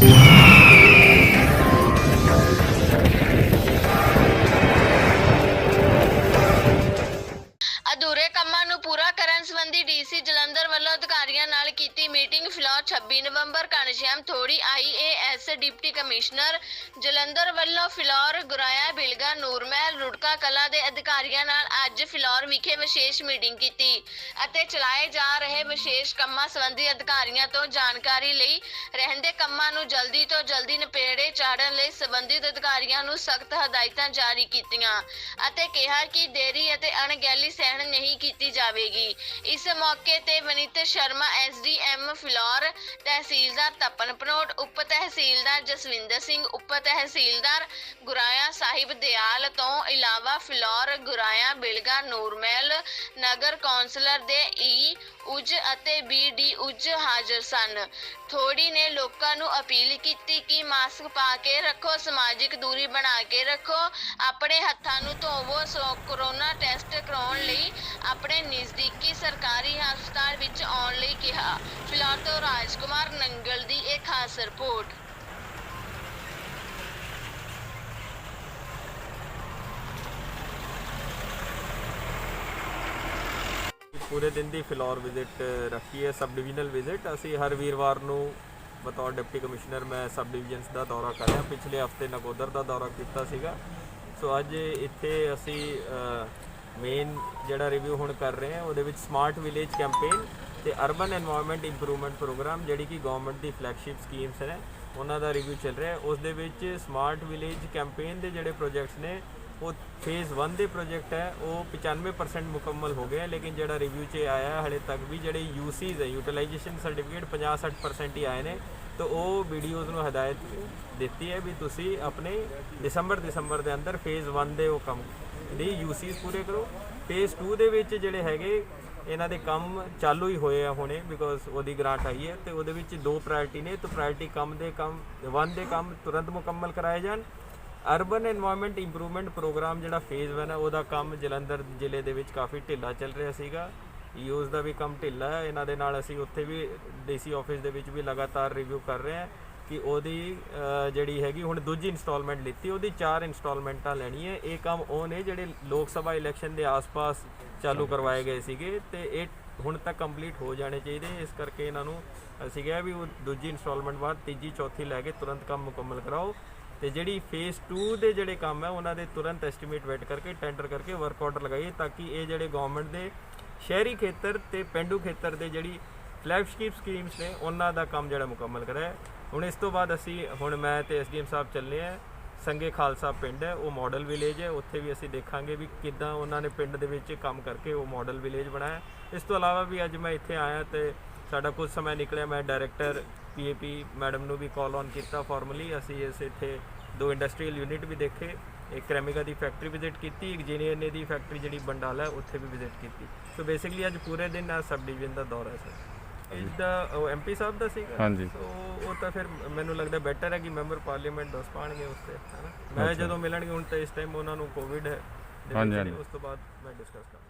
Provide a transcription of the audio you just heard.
Thank. Meeting Phillaur 26 ਨਵੰਬਰ Ghanshyam Thori IAS deputy commissioner Jalandhar ਵੱਲੋਂ ਫਿਲੌਰ ਗੁਰਾਇਆ ਬਿਲਗਾ ਨੂਰਮਹਿਲ ਰੁੜਕਾ ਕਲਾ ਦੇ ਅਧਿਕਾਰੀਆਂ ਨਾਲ ਅੱਜ ਫਿਲੌਰ ਵਿਖੇ ਵਿਸ਼ੇਸ਼ ਮੀਟਿੰਗ ਕੀਤੀ ਅਤੇ ਚਲਾਏ ਜਾ ਰਹੇ ਵਿਸ਼ੇਸ਼ ਕੰਮਾਂ ਸੰਬੰਧੀ ਅਧਿਕਾਰੀਆਂ ਤੋਂ ਜਾਣਕਾਰੀ ਲਈ ਰਹਿੰਦੇ ਕੰਮਾਂ ਨੂੰ ਜਲਦੀ ਤੋਂ ਜਲਦੀ ਨਿਪੇੜੇ ਚਾੜਨ ਲਈ ਸੰਬੰਧਿਤ ਅਧਿਕਾਰੀਆਂ ਨੂੰ ਸਖਤ ਹਦਾਇਤਾਂ ਜਾਰੀ ਕੀਤੀਆਂ ਅਤੇ ਕਿਹਾ ਕਿ ਦੇਰੀ ਅਤੇ ਅਣਗਹਿਲੀ ਸਹਿਣ ਨਹੀਂ ਕੀਤੀ ਜਾਵੇਗੀ। ਇਸ ਮੌਕੇ ਤੇ ਵਨਿਤ ਸ਼ਰਮਾ ਐਸਡੀਐਮ ਫਿਲੌਰ ਤਹਿਸੀਲਦਾਰ ਤਪਨ ਪਨੋਟ, ਉਪ ਤਹਿਸੀਲਦਾਰ ਜਸਵਿੰਦਰ ਸਿੰਘ, ਉਪ ਤਹਿਸੀਲਦਾਰ ਗੁਰਾਇਆ ਸਾਹਿਬ ਦਿਆਲ ਤੋਂ ਇਲਾਵਾ ਫਿਲੌਰ, ਗੁਰਾਇਆ, ਬਿਲਗਾ, ਨੂਰਮਹਿਲ ਨਗਰ ਕੌਂਸਲਰ ਦੇ ਈ ਉਜ ਅਤੇ ਬੀਡੀ ਉਜ ਹਾਜ਼ਰ ਸਨ। ਥੋੜੀ ਨੇ ਲੋਕਾਂ ਨੂੰ ਅਪੀਲ ਕੀਤੀ ਕਿ ਮਾਸਕ ਪਾ ਕੇ ਰੱਖੋ, ਸਮਾਜਿਕ ਦੂਰੀ ਬਣਾ ਕੇ ਰੱਖੋ, ਆਪਣੇ ਹੱਥਾਂ ਨੂੰ ਧੋਵੋ, ਸੋ ਕੋਰੋਨਾ ਟੈਸਟ ਕਰਾਉਣ ਲਈ ਸਰਕਾਰੀ ਹਸਪਤਾਲ ਵਿੱਚ ਆਉਣ ਲਈ ਕਿਹਾ। ਫਿਲਹਾਲ ਤੋਂ ਰਾਜਕੁਮਾਰ ਨੰਗਲ ਦੀ ਇੱਕ ਖਾਸ ਰਿਪੋਰਟ। ਪੂਰੇ ਦਿਨ ਦੀ ਫਲੋਰ ਵਿਜ਼ਿਟ ਰੱਖੀ ਹੈ ਸਬ ਡਿਵੀਜ਼ਨਲ ਵਿਜ਼ਿਟ। ਅਸੀਂ ਹਰ ਵੀਰਵਾਰ ਨੂੰ ਬਤੌਰ ਡਿਪਟੀ ਕਮਿਸ਼ਨਰ, ਮੈਂ ਸਬ ਡਿਵੀਜ਼ਨਸ ਦਾ ਦੌਰਾ ਕਰ ਰਿਹਾ। ਪਿਛਲੇ ਹਫ਼ਤੇ ਨਗੋਦਰ ਦਾ ਦੌਰਾ ਕੀਤਾ ਸੀਗਾ। ਸੋ ਅੱਜ ਇੱਥੇ ਅਸੀਂ ਮੇਨ ਜਿਹੜਾ ਰਿਵਿਊ ਹੁਣ ਕਰ ਰਹੇ ਹਾਂ, ਉਹਦੇ ਵਿੱਚ ਸਮਾਰਟ ਵਿਲੇਜ ਕੈਂਪੇਨ ਤੇ ਅਰਬਨ এনवायरमेंट ਇੰਪਰੂਵਮੈਂਟ ਪ੍ਰੋਗਰਾਮ ਜਿਹੜੀ ਕਿ ਗਵਰਨਮੈਂਟ ਦੀ ਫਲੈਗਸ਼ਿਪ ਸਕੀਮਸ ਹੈ ਉਹਨਾਂ ਦਾ ਰਿਵਿਊ ਚੱਲ ਰਿਹਾ ਉਸ ਦੇ ਵਿੱਚ ਸਮਾਰਟ ਵਿਲੇਜ ਕੈਂਪੇਨ ਦੇ ਜਿਹੜੇ ਪ੍ਰੋਜੈਕਟਸ ਨੇ, ਉਹ ਫੇਜ਼ 1 ਦੇ ਪ੍ਰੋਜੈਕਟ ਹੈ, ਉਹ 95% ਮੁਕੰਮਲ ਹੋ ਗਿਆ ਲੇਕਿਨ ਜਿਹੜਾ ਰਿਵਿਊ 'ਚ ਆਇਆ ਹਲੇ ਤੱਕ ਵੀ ਜਿਹੜੇ ਯੂਸੀਜ਼ ਹੈ ਯੂਟਿਲਾਈਜੇਸ਼ਨ ਸਰਟੀਫਿਕੇਟ 50-60% ਹੀ ਆਏ ਨੇ, ਤਾਂ ਉਹ ਵੀਡੀਓਜ਼ ਨੂੰ ਹਦਾਇਤ ਦਿੱਤੀ ਹੈ ਵੀ ਤੁਸੀਂ ਆਪਣੇ ਦਸੰਬਰ ਦਸੰਬਰ ਦੇ ਅੰਦਰ ਫੇਜ਼ 1 ਦੇ ਉਹ ਕੰਮ ਲਈ ਯੂਸੀਸ ਪੂਰੇ ਕਰੋ। ਫੇਸ 2 ਦੇ ਵਿੱਚ ਜਿਹੜੇ ਹੈਗੇ, ਇਹਨਾਂ ਦੇ ਕੰਮ ਚਾਲੂ ਹੀ ਹੋਏ ਆ ਹੁਣੇ ਬਿਕੋਜ਼ ਉਹਦੀ ਗ੍ਰਾਂਟ ਆਈ ਹੈ ਤੇ ਉਹਦੇ ਵਿੱਚ ਦੋ ਪ੍ਰਾਇੋਰਟੀ ਨੇ। ਤੇ ਪ੍ਰਾਇੋਰਟੀ ਕੰਮ ਦੇ ਕੰਮ ਵਨ ਦੇ ਕੰਮ ਤੁਰੰਤ ਮੁਕੰਮਲ ਕਰਾਏ ਜਾਣ। ਅਰਬਨ এনवायरमेंट ਇੰਪਰੂਵਮੈਂਟ ਪ੍ਰੋਗਰਾਮ ਜਿਹੜਾ ਫੇਜ਼ 1 ਹੈ ਉਹਦਾ ਕੰਮ ਜਲੰਧਰ ਜ਼ਿਲ੍ਹੇ ਦੇ ਵਿੱਚ ਕਾਫੀ ਢਿੱਲਾ ਚੱਲ ਰਿਹਾ ਸੀਗਾ। ਯੂਜ਼ ਦਾ ਵੀ ਕੰਮ ਢਿੱਲਾ ਹੈ। ਇਹਨਾਂ ਦੇ ਨਾਲ ਅਸੀਂ ਉੱਥੇ ਵੀ ਡੀਸੀ ਆਫਿਸ ਦੇ ਵਿੱਚ ਵੀ ਲਗਾਤਾਰ ਰਿਵਿਊ ਕਰ ਰਹੇ ਹਾਂ। ਕਿ ਉਹਦੀ ਜਿਹੜੀ ਹੈਗੀ, ਹੁਣ ਦੂਜੀ ਇਨਸਟਾਲਮੈਂਟ ਲਿੱਤੀ, ਉਹਦੀ ਚਾਰ ਇਨਸਟਾਲਮੈਂਟਾਂ ਲੈਣੀ ਹੈ ਇਹ ਕੰਮ ਉਹ ਨੇ ਜਿਹੜੇ ਲੋਕ ਸਭਾ ਇਲੈਕਸ਼ਨ ਦੇ ਆਸ-ਪਾਸ ਚਾਲੂ ਕਰਵਾਏ ਗਏ ਸੀਗੇ ਤੇ ਇਹ ਹੁਣ ਤੱਕ ਕੰਪਲੀਟ ਹੋ ਜਾਣੇ ਚਾਹੀਦੇ। ਇਸ ਕਰਕੇ ਇਹਨਾਂ ਨੂੰ ਅਸੀਂ ਕਿਹਾ ਵੀ ਉਹ ਦੂਜੀ ਇਨਸਟਾਲਮੈਂਟ ਬਾਅਦ ਤੀਜੀ, ਚੌਥੀ ਲੈ ਕੇ ਤੁਰੰਤ ਕੰਮ ਮੁਕੰਮਲ ਕਰਾਓ। ਤੇ ਜਿਹੜੀ ਫੇਸ 2 ਦੇ ਜਿਹੜੇ ਕੰਮ ਹੈ ਉਹਨਾਂ ਦੇ ਤੁਰੰਤ ਐਸਟੀਮੇਟ ਵੇਟ ਕਰਕੇ ਟੈਂਡਰ ਕਰਕੇ ਵਰਕ ਆਰਡਰ ਲਗਾਈਏ, ਤਾਂ ਕਿ ਇਹ ਜਿਹੜੇ ਗਵਰਨਮੈਂਟ ਦੇ ਸ਼ਹਿਰੀ ਖੇਤਰ ਤੇ ਪਿੰਡੂ ਖੇਤਰ ਦੇ ਜਿਹੜੀ ਫਲੈਗਸ਼ਿਪ ਸਕੀਮਸ ਨੇ ਉਹਨਾਂ ਦਾ ਕੰਮ ਜਿਹੜਾ ਮੁਕੰਮਲ ਕਰਿਆ ਹੁਣ ਇਸ ਤੋਂ ਬਾਅਦ ਅਸੀਂ, ਹੁਣ ਮੈਂ ਤੇ ਐਸਡੀਐਮ ਸਾਹਿਬ ਚੱਲੇ ਆ ਸੰਗੇ ਖਾਲਸਾ ਪਿੰਡ ਹੈ, ਉਹ ਮਾਡਲ ਵਿਲੇਜ ਹੈ। ਉੱਥੇ ਵੀ ਅਸੀਂ ਦੇਖਾਂਗੇ ਵੀ ਕਿੱਦਾਂ ਉਹਨਾਂ ਨੇ ਪਿੰਡ ਦੇ ਵਿੱਚ ਕੰਮ ਕਰਕੇ ਉਹ ਮਾਡਲ ਵਿਲੇਜ ਬਣਾਇਆ ਇਸ ਤੋਂ ਇਲਾਵਾ ਵੀ ਅੱਜ ਮੈਂ ਇੱਥੇ ਆਇਆ ਤੇ ਸਾਡਾ ਕੁਝ ਸਮਾਂ ਨਿਕਲਿਆ। ਮੈਂ ਡਾਇਰੈਕਟਰ ਪੀਏਪੀ ਮੈਡਮ ਨੂੰ ਵੀ ਕਾਲ ਔਨ ਕੀਤਾ ਫਾਰਮਲੀ ਅਸੀਂ ਇਸ ਇੱਥੇ ਦੋ ਇੰਡਸਟਰੀਅਲ ਯੂਨਿਟ ਵੀ ਦੇਖੇ। ਇੱਕ ਕ੍ਰੈਮਿਕਾ ਦੀ ਫੈਕਟਰੀ ਵਿਜ਼ਿਟ ਕੀਤੀ, ਇੱਕ ਜੀਨੀਐਨਏ ਦੀ ਫੈਕਟਰੀ ਜਿਹੜੀ ਬੰਡਾਲਾ ਹੈ, ਉੱਥੇ ਵੀ ਵਿਜ਼ਿਟ ਕੀਤੀ। ਸੋ ਬੇਸਿਕਲੀ ਅੱਜ ਪੂਰੇ ਦਿਨ ਆ, ਸਬ ਡਿਵੀਜ਼ਨ ਦਾ ਦੌਰਾ ਹੈ ਸਰ ਇਸ ਦਾ ਉਹ ਐਮਪੀ ਸਾਹਿਬ ਦਾ ਸੀਗਾ ਹਾਂਜੀ। ਸੋ ਉਹ ਤਾਂ ਫਿਰ ਮੈਨੂੰ ਲੱਗਦਾ ਬੈਟਰ ਹੈ ਕਿ ਮੈਂਬਰ ਪਾਰਲੀਮੈਂਟ ਦੱਸ ਪਾਣਗੇ ਉਸ ਤੇ ਹੈਨਾ ਮੈਂ ਜਦੋਂ ਮਿਲਣਗੇ ਹੁਣ ਤਾਂ ਇਸ ਟਾਈਮ ਉਹਨਾਂ ਨੂੰ ਕੋਵਿਡ ਹੈ ਦੇ ਹਾਂਜੀ, ਵਿੱਚ ਨੇ, ਹਾਂਜੀ। ਉਸ ਤੋਂ ਬਾਅਦ ਮੈਂ ਡਿਸਕਸ ਕਰਾਂਗਾ